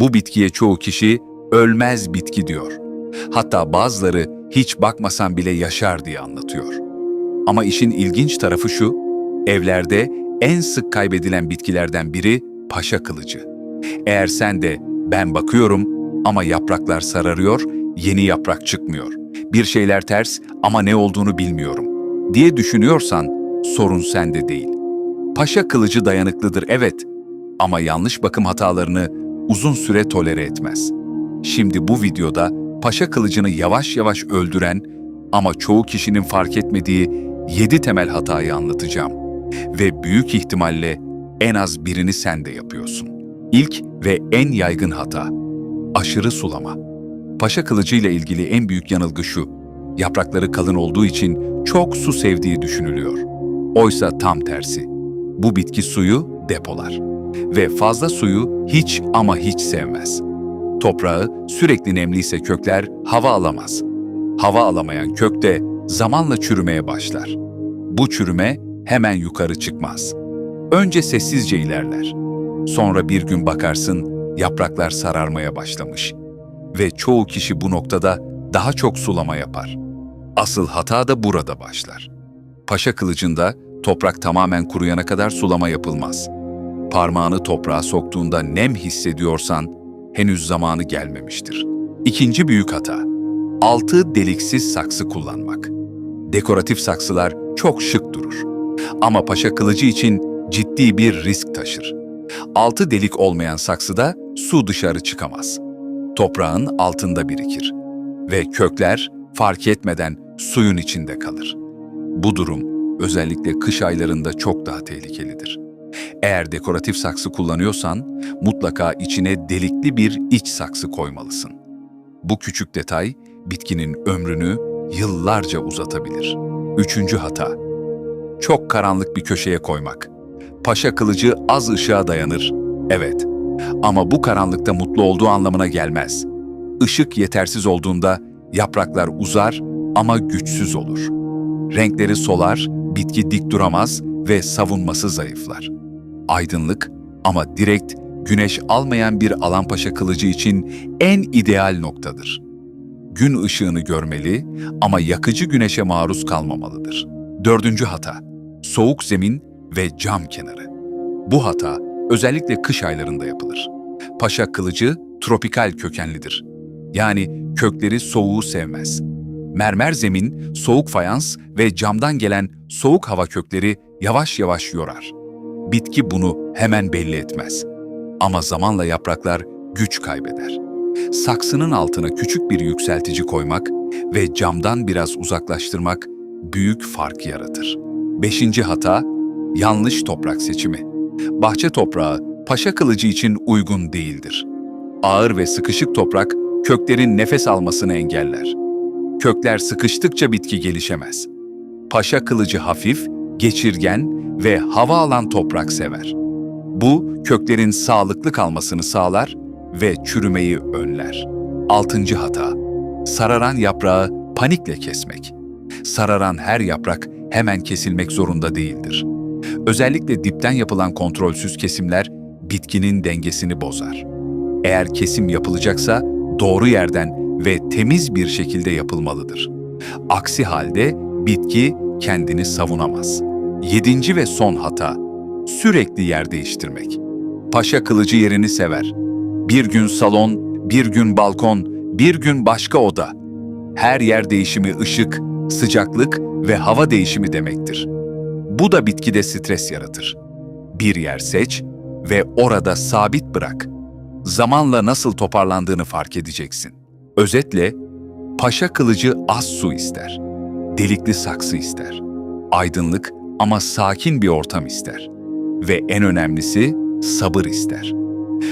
Bu bitkiye çoğu kişi ölmez bitki diyor. Hatta bazıları hiç bakmasan bile yaşar diye anlatıyor. Ama işin ilginç tarafı şu, evlerde en sık kaybedilen bitkilerden biri paşa kılıcı. Eğer sen de ben bakıyorum ama yapraklar sararıyor, yeni yaprak çıkmıyor. Bir şeyler ters ama ne olduğunu bilmiyorum diye düşünüyorsan sorun sende değil. Paşa kılıcı dayanıklıdır evet ama yanlış bakım hatalarını uzun süre tolere etmez. Şimdi bu videoda paşa kılıcını yavaş yavaş öldüren ama çoğu kişinin fark etmediği 7 temel hatayı anlatacağım. Ve büyük ihtimalle en az birini sen de yapıyorsun. İlk ve en yaygın hata, aşırı sulama. Paşa kılıcı ile ilgili en büyük yanılgı şu, yaprakları kalın olduğu için çok su sevdiği düşünülüyor. Oysa tam tersi. Bu bitki suyu depolar ve fazla suyu hiç ama hiç sevmez. Toprağı sürekli nemliyse kökler hava alamaz. Hava alamayan kök de zamanla çürümeye başlar. Bu çürüme hemen yukarı çıkmaz. Önce sessizce ilerler. Sonra bir gün bakarsın yapraklar sararmaya başlamış. Ve çoğu kişi bu noktada daha çok sulama yapar. Asıl hata da burada başlar. Paşa kılıcında toprak tamamen kuruyana kadar sulama yapılmaz. Parmağını toprağa soktuğunda nem hissediyorsan henüz zamanı gelmemiştir. İkinci büyük hata, altı deliksiz saksı kullanmak. Dekoratif saksılar çok şık durur. Ama paşa kılıcı için ciddi bir risk taşır. Altı delik olmayan saksıda su dışarı çıkamaz. Toprağın altında birikir ve kökler fark etmeden suyun içinde kalır. Bu durum özellikle kış aylarında çok daha tehlikelidir. Eğer dekoratif saksı kullanıyorsan mutlaka içine delikli bir iç saksı koymalısın. Bu küçük detay bitkinin ömrünü yıllarca uzatabilir. Üçüncü hata. Çok karanlık bir köşeye koymak. Paşa kılıcı az ışığa dayanır. Evet. Ama bu karanlıkta mutlu olduğu anlamına gelmez. Işık yetersiz olduğunda yapraklar uzar ama güçsüz olur. Renkleri solar, bitki dik duramaz ve savunması zayıflar. Aydınlık ama direkt güneş almayan bir alan paşa kılıcı için en ideal noktadır. Gün ışığını görmeli ama yakıcı güneşe maruz kalmamalıdır. Dördüncü hata, soğuk zemin ve cam kenarı. Bu hata özellikle kış aylarında yapılır. Paşa kılıcı tropikal kökenlidir. Yani kökleri soğuğu sevmez. Mermer zemin, soğuk fayans ve camdan gelen soğuk hava kökleri yavaş yavaş yorar. Bitki bunu hemen belli etmez. Ama zamanla yapraklar güç kaybeder. Saksının altına küçük bir yükseltici koymak ve camdan biraz uzaklaştırmak büyük fark yaratır. Beşinci hata, yanlış toprak seçimi. Bahçe toprağı paşa kılıcı için uygun değildir. Ağır ve sıkışık toprak köklerin nefes almasını engeller. Kökler sıkıştıkça bitki gelişemez. Paşa kılıcı hafif, geçirgen ve hava alan toprak sever. Bu köklerin sağlıklı kalmasını sağlar ve çürümeyi önler. Altıncı hata, sararan yaprağı panikle kesmek. Sararan her yaprak hemen kesilmek zorunda değildir. Özellikle dipten yapılan kontrolsüz kesimler bitkinin dengesini bozar. Eğer kesim yapılacaksa doğru yerden ve temiz bir şekilde yapılmalıdır. Aksi halde bitki kendini savunamaz. Yedinci ve son hata, sürekli yer değiştirmek. Paşa kılıcı yerini sever. Bir gün salon, bir gün balkon, bir gün başka oda. Her yer değişimi ışık, sıcaklık ve hava değişimi demektir. Bu da bitkide stres yaratır. Bir yer seç ve orada sabit bırak. Zamanla nasıl toparlandığını fark edeceksin. Özetle, paşa kılıcı az su ister. Delikli saksı ister. Aydınlık ama sakin bir ortam ister. Ve en önemlisi sabır ister.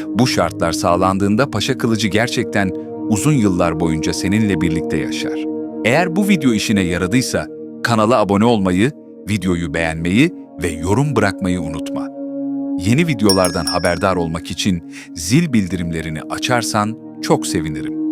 Bu şartlar sağlandığında paşa kılıcı gerçekten uzun yıllar boyunca seninle birlikte yaşar. Eğer bu video işine yaradıysa kanala abone olmayı, videoyu beğenmeyi ve yorum bırakmayı unutma. Yeni videolardan haberdar olmak için zil bildirimlerini açarsan çok sevinirim.